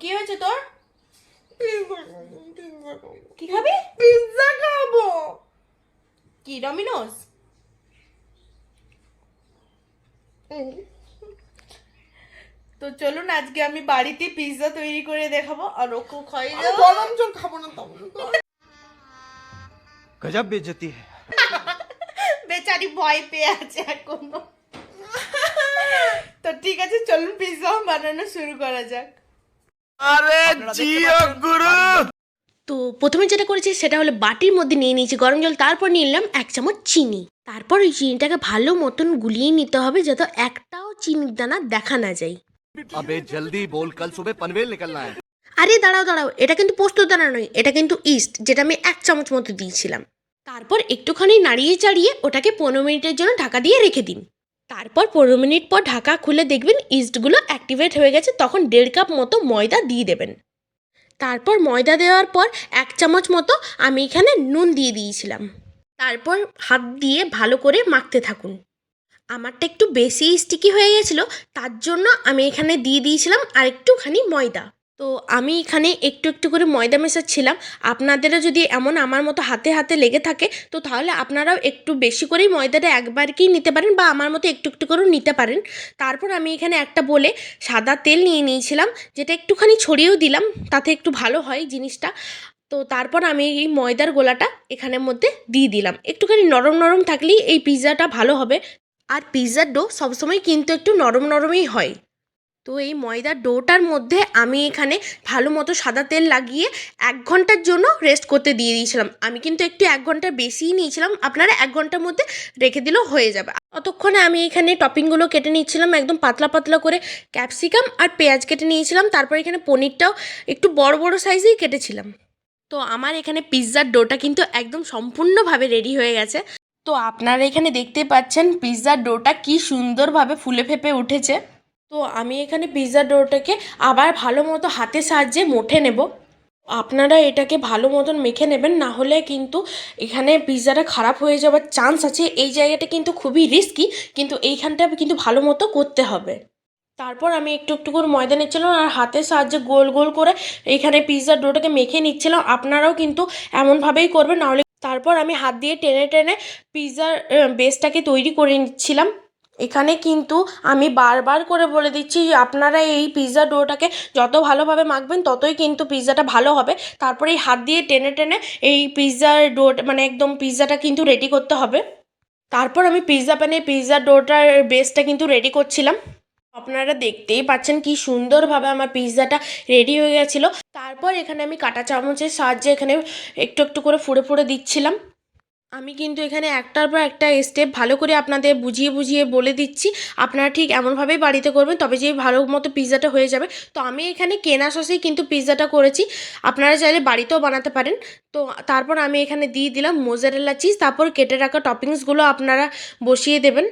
কি হয়েছে তোর? কি খাবি? পিৎজা খাব। কি ডমিনোস তো চলুন আজকে আমি বাড়িতে পিৎজা তৈরি করে দেখাবো আর ওকে খাই দেবো। গরম জল খাব না তো গজব বেজতি বেচারি ভয় পেয়ে আছে এখনও। তো ঠিক আছে চলুন পিৎজা বানানো শুরু করা যাক। আরে জিও গুরু। তো প্রথমে যেটা করেছি সেটা হলো বাটির মধ্যে নিয়ে নিয়েছি গরম জল তারপর নিয়ে নিলাম এক চামচ চিনি। তারপর ওই চিনিটাকে ভালো মতন গুলিয়ে নিতে হবে যাতে একটাও চিনির দানা দেখা না যায়। আবে জলদি বল কাল সুবে পনভেল নিকলনা হ্যায়। আরে দাঁড়াও দাঁড়াও এটা কিন্তু পোস্ত দানা নয় এটা কিন্তু ইস্ট যেটা আমি এক চামচ মতো দিয়েছিলাম। তারপর একটুখানি নাড়িয়ে চাড়িয়ে ওটাকে পনেরো মিনিটের জন্য ঢাকা দিয়ে রেখে দিন। তারপর পনেরো মিনিট পর ঢাকা খুলে দেখবেন ইস্টগুলো অ্যাক্টিভেট হয়ে গেছে, তখন দেড় কাপ মতো ময়দা দিয়ে দেবেন। তারপর ময়দা দেওয়ার পর এক চামচ মতো আমি এখানে নুন দিয়ে দিয়েছিলাম। তারপর হাত দিয়ে ভালো করে মাখতে থাকুন। আমারটা একটু বেশি স্টিকি হয়ে গেছিল, তার জন্য আমি এখানে দিয়ে দিয়েছিলাম আর একটুখানি ময়দা। তো আমি এখানে একটু একটু করে ময়দা মেশাচ্ছিলাম। আপনাদেরও যদি এমন আমার মতো হাতে হাতে লেগে থাকে, তো তাহলে আপনারাও একটু বেশি করেই ময়দাটা একবারকেই নিতে পারেন বা আমার মতো একটু একটু করেও নিতে পারেন। তারপর আমি এখানে একটা বলে সাদা তেল নিয়ে নিয়েছিলাম, যেটা একটুখানি ছড়িয়েও দিলাম, তাতে একটু ভালো হয় জিনিসটা। তো তারপর আমি এই ময়দার গোলাটা এখানের মধ্যে দিয়ে দিলাম। একটুখানি নরম নরম থাকলেই এই পিৎজাটা ভালো হবে। আর পিৎজার ডো সবসময় কিন্তু একটু নরম নরমই হয়। তো এই ময়দার ডোটার মধ্যে আমি এখানে ভালো মতো সাদা তেল লাগিয়ে এক ঘণ্টার জন্য রেস্ট করতে দিয়ে দিয়েছিলাম। আমি কিন্তু একটু এক ঘণ্টার বেশিই নিয়েছিলাম। আপনারা এক ঘণ্টার মধ্যে রেখে দিলেও হয়ে যাবে। অতক্ষণে আমি এখানে টপিংগুলো কেটে নিচ্ছিলাম একদম পাতলা পাতলা করে ক্যাপসিকাম আর পেঁয়াজ কেটে নিয়েছিলাম। তারপর এখানে পনিরটাও একটু বড় বড় সাইজেই কেটেছিলাম। তো আমার এখানে পিৎজার ডোটা কিন্তু একদম সম্পূর্ণভাবে রেডি হয়ে গেছে। তো আপনারা এখানে দেখতে পাচ্ছেন পিৎজার ডোটা কি সুন্দরভাবে ফুলে ফেপে উঠেছে। তো আমি এখানে পিৎজা ডোটাকে আবার ভালো মতো হাতের সাহায্যে মুঠে নেব। আপনারা এটাকে ভালো মতন মেখে নেবেন, না হলে কিন্তু এখানে পিৎজাটা খারাপ হয়ে যাওয়ার চান্স আছে। এই জায়গাটা কিন্তু খুবই রিস্কি কিন্তু এইখানটা কিন্তু ভালো মতো করতে হবে। তারপর আমি একটু একটু করে ময়দা নিচ্ছিলাম আর হাতের সাহায্যে গোল গোল করে এইখানে পিৎজার ডোটাকে মেখে নিচ্ছিলাম। আপনারাও কিন্তু এমনভাবেই করবেন নাহলে তারপর আমি হাত দিয়ে টেনে টেনে পিৎজার বেসটাকে তৈরি করে নিচ্ছিলাম। এখানে কিন্তু আমি বারবার করে বলে দিচ্ছি যে আপনারা এই পিৎজা ডোটাকে যত ভালোভাবে মাখবেন ততই কিন্তু পিৎজাটা ভালো হবে। তারপরে এই হাত দিয়ে টেনে টেনে এই পিৎজার ডোটা মানে একদম পিৎজাটা কিন্তু রেডি করতে হবে। তারপর আমি পিৎজা প্যানে পিৎজা ডোটার বেসটা কিন্তু রেডি করছিলাম। আপনারা দেখতেই পাচ্ছেন কি সুন্দরভাবে আমার পিৎজাটা রেডি হয়ে গেছিল। তারপর এখানে আমি কাঁটা চামচের সাহায্যে এখানে একটু একটু করে ফুড়ে ফুড়ে দিচ্ছিলাম। আমি কিন্তু এখানে একটার পর একটা স্টেপ ভালো করে আপনাদের বুঝিয়ে বুঝিয়ে বলে দিচ্ছি। আপনারা ঠিক এমনভাবেই বাড়িতে করবেন, তবে যে ভালো মতো পিৎজাটা হয়ে যাবে। তো আমি এখানে কেনা সসেই কিন্তু পিৎজাটা করেছি। আপনারা চাইলে বাড়িতেও বানাতে পারেন। তো তারপর আমি এখানে দিয়ে দিলাম মোজারেলা চিজ তারপর কেটে রাখা টপিংসগুলো আপনারা বসিয়ে দেবেন।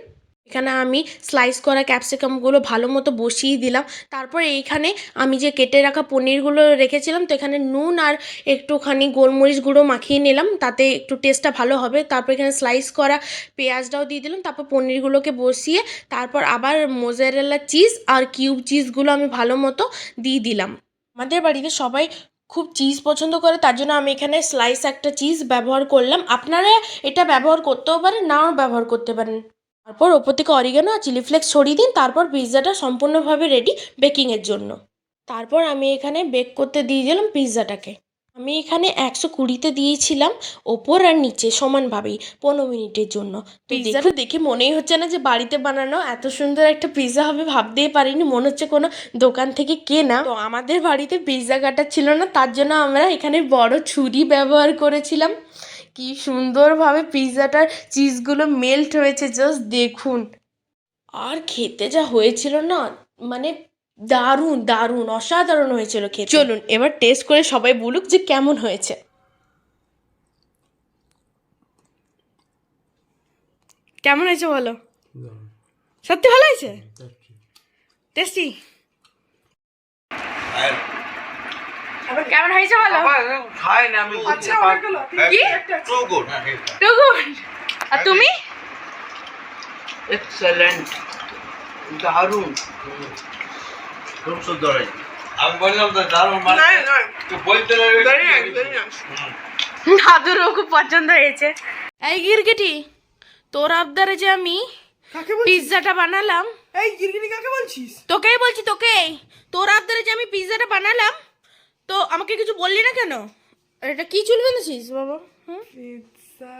এখানে আমি স্লাইস করা ক্যাপসিকামগুলো ভালো মতো বসিয়ে দিলাম। তারপর এইখানে আমি যে কেটে রাখা পনিরগুলো রেখেছিলাম, তো এখানে নুন আর একটুখানি গোলমরিচ গুঁড়ো মাখিয়ে নিলাম, তাতে একটু টেস্টটা ভালো হবে। তারপর এখানে স্লাইস করা পেঁয়াজটাও দিয়ে দিলাম, তারপর পনিরগুলোকে বসিয়ে তারপর আবার মোজারেলা চিজ আর কিউব চিজগুলো আমি ভালো মতো দিয়ে দিলাম। আমাদের বাড়িতে সবাই খুব চিজ পছন্দ করে, তার জন্য আমি এখানে স্লাইস একটা চিজ ব্যবহার করলাম। আপনারা এটা ব্যবহার করতেও পারেন, নাও ব্যবহার করতে পারেন। তারপর ওপর থেকে অরিগানো আর চিলি ফ্লেক্স ছড়িয়ে দিন, তারপর পিৎজাটা সম্পূর্ণভাবে রেডি বেকিংয়ের জন্য। তারপর আমি এখানে বেক করতে দিয়ে দিলাম পিৎজাটাকে। আমি এখানে একশো কুড়িতে দিয়েছিলাম ওপর আর নিচে সমানভাবেই পনেরো মিনিটের জন্য। পিৎজাটা দেখে মনেই হচ্ছে না যে বাড়িতে বানানো এত সুন্দর একটা পিৎজা হবে, ভাবতেই পারিনি, মনে হচ্ছে কোনো দোকান থেকে কেনা। তো আমাদের বাড়িতে পিৎজা কাটার ছিল না, তার জন্য আমরা এখানে বড় ছুরি ব্যবহার করেছিলাম। কি সুন্দরভাবে পিৎজাটার চিজগুলো মেল্ট হয়েছে জাস্ট দেখুন। আর খেতে যা হয়েছিল না মানে দারুণ দারুণ অসাধারণ হয়েছিল খেতে। চলুন এবার টেস্ট করে সবাই বলুক যে কেমন হয়েছে। কেমন হয়েছে বলো? সত্যি ভালো হয়েছে? টেস্টি কেমন হয়েছে বলো? খাই না আমি আচ্ছা অনেকগুলো। কি? টু গুড টুকুন আর তুমি? এক্সেলেন্ট দারুণ। খুব সুন্দর হয়েছে। আমি বললাম তো দারুণ মানে বলতে দাদুরও খুব পছন্দ হয়েছে। এই গিরগিটি তোর আবদারে যে আমি কাকে পিৎজাটা বানালাম। এই গিরগিরি কাকে বলছিস? তোকেই বলছি তোকেই। তোর আবদারে যে আমি পিৎজাটা বানালাম তো আমাকে কিছু বললি না কেন? এটা কি চুল বেঁধেছিস বাবা? হুম? পিৎজা।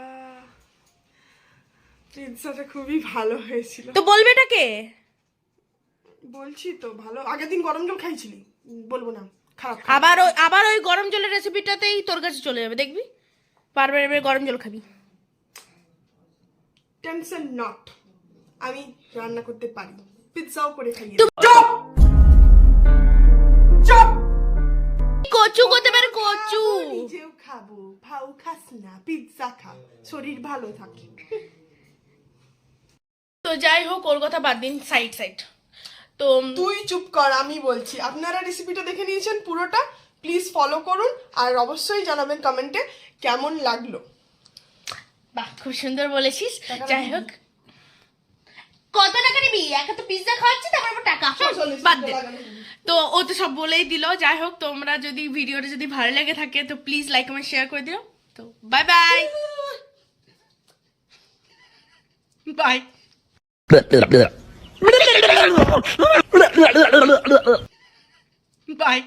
পিৎজাটা খুবই ভালো হয়েছিল। তো বলবে এটাকে বলছি তো ভালো। আগের দিন গরম জল খাইছিলি? বলব না। খারাপ আবার ওই আবার ওই গরম জলের রেসিপিটাতেই তোর কাছে চলে যাবে দেখবি? বারবার এবার গরম জল খাবি। টেনশন নট আমি রান্না করতে পারি। পিৎজাও করে খাই কচু করতে পারে কচু। নিজেও খাব। ভাও খাস না পিৎজা খা। শরীর ভালো থাকে। তো যাই হোক ওর কথা বাদ দিন সাইড সাইড তো তুই চুপ কর আমি বলছি। আপনারা রেসিপিটা দেখে নিয়েছেন পুরোটা? প্লিজ ফলো করুন আর অবশ্যই জানাবেন কমেন্টে কেমন লাগল। বাহ খুব সুন্দর বলেছিস। যাই হোক কত টাকা নিবি? একা তো পিৎজা খাওয়াচ্ছি তারপর আবার টাকা। বাদ দে। তো ও তো সব বলেই দিল। যাই হোক তোমরা যদি ভিডিওটা যদি ভালো লেগে থাকে তো প্লিজ লাইক কমেন্ট শেয়ার করে দিও। তো বাই বাই বাই বাই